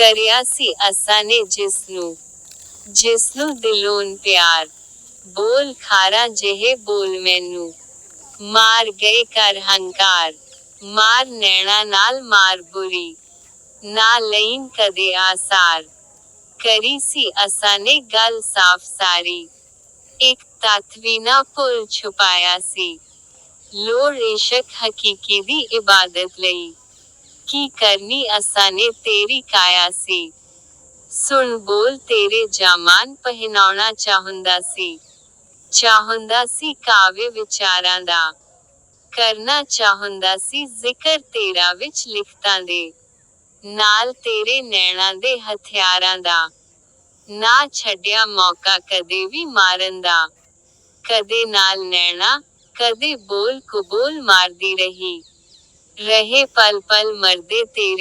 ਕਰਿਆ ਸੀ ਅਸਾਂ ਨੇ ਜਿਸ ਨੂੰ ਜਿਸ ਨੂੰ ਦਿਲੋਂ ਪਿਆਰ ਬੋਲ ਖਾਰਾ ਜਿਹੇ ਬੋਲ ਮੈਨੂੰ ਮਾਰ ਗਏ ਕਰ ਹੰਕਾਰ ਮਾਰ ਨੈਣਾ ਨਾਲ ਮਾਰ ਬੁਰੀ ਨਾ ਲਈਨ ਕਦੇ ਆਸਾਰ ਕਰੀ ਸੀ ਅਸਾਂ ਨੇ ਗੱਲ ਸਾਫ਼ ਸਾਰੀ ਇੱਕ ਤੱਥ ਵੀ ਨਾ ਭੁੱਲ ਛੁਪਾਇਆ ਸੀ ਲੋੜ ਇਸ਼ਕ ਹਕੀਕੀ ਦੀ ਇਬਾਦਤ ਲਈ ਕੀ ਕਰਨੀ ਅਸਾਂ ਨੇ ਤੇਰੀ ਕਾਇਆ ਸੀ। ਸੁਣ ਬੋਲ ਤੇਰੇ ਜਾਮਾਨ ਪਹਿਨਾਉਣਾ ਚਾਹੁੰਦਾ ਸੀ। ਚਾਹੁੰਦਾ ਸੀ ਕਾਵੇ ਵਿਚਾਰਾਂ ਦਾ। ਕਰਨਾ ਚਾਹੁੰਦਾ ਸੀ ਜ਼ਿਕਰ ਤੇਰਾ ਵਿੱਚ ਲਿਖਤਾਂ ਦੇ। ਨਾਲ ਤੇਰੇ ਨੈਣਾਂ ਦੇ ਹਥਿਆਰਾਂ ਦਾ। ਨਾ ਛੱਡਿਆ ਮੌਕਾ ਕਦੇ ਵੀ ਮਾਰਨ ਦਾ। ਕਦੇ ਨਾਲ ਨੈਣਾ, ਕਦੇ ਬੋਲ ਕਬੂਲ ਮਾਰਦੀ ਰਹੀ। ਰਹੇ ਪਲ ਪਲ ਮਰਦੇ ਤੇਰੇ